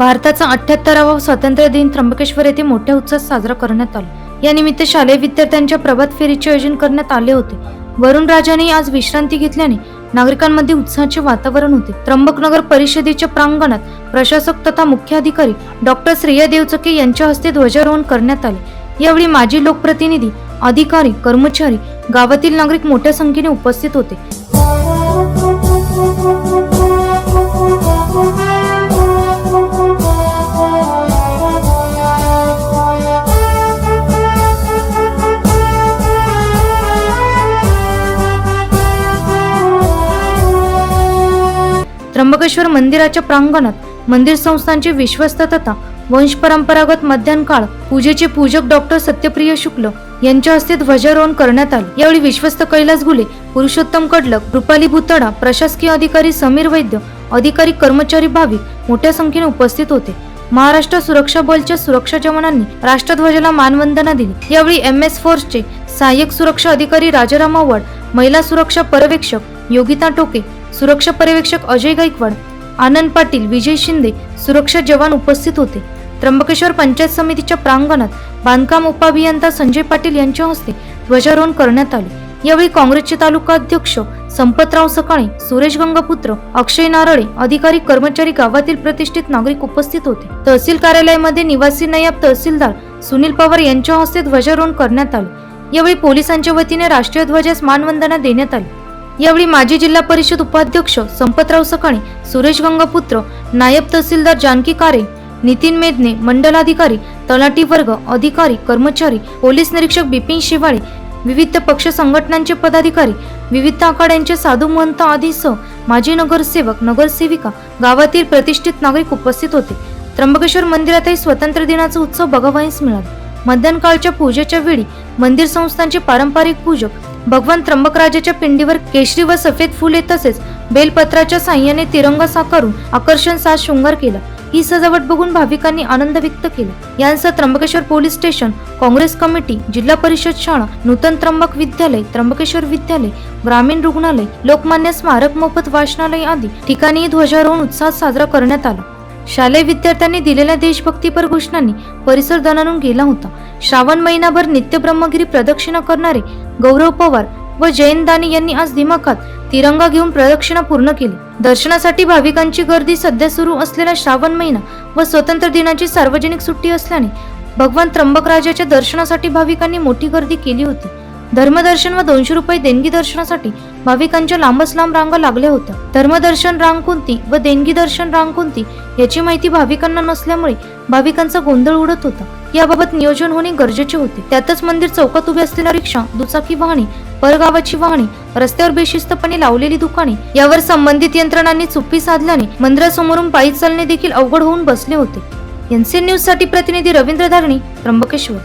भारताचा अठ्याहत्तरावा स्वातंत्र्य दिन त्र्यंबकेश्वर येथे मोठ्या उत्साहात साजरा करण्यात आला. या निमित्त शालेय विद्यार्थ्यांच्या प्रभात फेरीचे आयोजन करण्यात आले होते. वरुण राजाने आज विश्रांती घेतल्याने नागरिकांमध्ये उत्साहाचे वातावरण होते. त्र्यंबकनगर परिषदेच्या प्रांगणात प्रशासक तथा मुख्याधिकारी डॉक्टर श्रेया देवचके यांच्या हस्ते ध्वजारोहण करण्यात आले. यावेळी माजी लोकप्रतिनिधी अधिकारी कर्मचारी गावातील नागरिक मोठ्या संख्येने उपस्थित होते. त्र्यंबकेश्वर मंदिराच्या प्रांगणात मंदिर संस्थांचे विश्वस्त तथा वंश परंपरागत मध्यान्ह काळ पूजेचे पूजक डॉक्टर सत्यप्रिय शुक्ल यांच्या हस्ते ध्वजारोहण करण्यात आले. यावेळी विश्वस्त कैलास गुले पुरुषोत्तम कडलक रुपाली भुतडा प्रशासकीय अधिकारी समीर वैद्य अधिकारी कर्मचारी भाविक मोठ्या संख्येने उपस्थित होते. महाराष्ट्र सुरक्षा बलच्या सुरक्षा जवानांनी राष्ट्रध्वजाला मानवंदना दिली. यावेळी एम एस फोर्सचे सहाय्यक सुरक्षा अधिकारी राजाराम आव्हाड महिला सुरक्षा पर्यवेक्षक योगिता टोके सुरक्षा पर्यवेक्षक अजय गायकवाड आनंद पाटील विजय शिंदे सुरक्षा जवान उपस्थित होते. त्र्यंबकेश्वर पंचायत समितीच्या प्रांगणात बांधकाम उपअभियंता संजय पाटील यांच्या हस्ते ध्वजारोहण करण्यात आले. यावेळी काँग्रेसचे तालुका अध्यक्ष संपतराव सकाळे सुरेश गंगापुत्र अक्षय नारळे अधिकारी कर्मचारी गावातील प्रतिष्ठित नागरिक उपस्थित होते. तहसील कार्यालयामध्ये निवासी नायब तहसीलदार सुनील पवार यांच्या हस्ते ध्वजारोहण करण्यात आले. यावेळी पोलिसांच्या वतीने राष्ट्रीय ध्वजास मानवंदना देण्यात आली. यावेळी माजी जिल्हा परिषद उपाध्यक्ष संपतराव सकाळे सुरेश गंगापुत्र नायब तहसीलदार जानकी कारे नितीन मेदने मंडलाधिकारी तलाठी वर्ग अधिकारी कर्मचारी पोलीस निरीक्षक बिपिन शिवाळे विविध पक्ष संघटनांचे पदाधिकारी विविध आखाड्यांचे साधू महंत आदीसह माजी नगरसेवक नगरसेविका गावातील प्रतिष्ठित नागरिक उपस्थित होते. त्र्यंबकेश्वर मंदिरातही स्वातंत्र्य दिनाचा उत्सव बघावयास मिळाला. मध्यान्हकाळच्या पूजेच्या वेळी मंदिर संस्थांचे पारंपरिक पूजक भगवान त्र्यंबकराजाच्या पिंडीवर केशरी व सफेद फुले तसेच बेलपत्राच्या साह्याने तिरंगा साकारून आकर्षण साज शृंगार केला. ही सजावट बघून भाविकांनी आनंद व्यक्त केला. यांसह Trimbakeshwar police station Congress committee जिल्हा परिषद शाळा नूतन त्र्यंबक विद्यालय त्र्यंबकेश्वर विद्यालय ग्रामीण रुग्णालय लोकमान्य स्मारक मोफत वाचनालय आदी ठिकाणी ध्वजारोहण उत्साहात साजरा करण्यात आला. शालेय विद्यार्थ्यांनी दिलेल्या देशभक्तीपर घोषणांनी परिसर दणानून गेला होता. श्रावण महिनाभर नित्य ब्रह्मगिरी प्रदक्षिणा करणारे गौरव पवार व जयंत दानी यांनी आज दिमाखात तिरंगा घेऊन प्रदक्षिणा पूर्ण केली. दर्शनासाठी भाविकांची गर्दी सध्या सुरू असलेला श्रावण महिना व स्वतंत्र दिनाची सार्वजनिक सुट्टी असल्याने भगवान त्र्यंबकराजाच्या दर्शनासाठी भाविकांनी मोठी गर्दी केली होती. धर्मदर्शन व दोनशे रुपये देणगी दर्शनासाठी भाविकांच्या लांबच लांब रांगा लागल्या होत्या. धर्मदर्शन रांग कोणती व देणगी दर्शन रांग कोणती याची माहिती भाविकांना नसल्यामुळे भाविकांचा गोंधळ उडत होता. याबाबत नियोजन होणे गरजेचे होते. त्यातच मंदिर चौकात उभी असलेल्या रिक्षा दुचाकी वाहने परगावाची वाहने रस्त्यावर बेशिस्तपणे लावलेली दुकाने यावर संबंधित यंत्रणांनी चुप्पी साधल्याने मंदिरासमोरून पायी चालणे देखील अवघड होऊन बसले होते. एनसीएन न्यूजसाठी प्रतिनिधी रवींद्र धारणी त्र्यंबकेश्वर.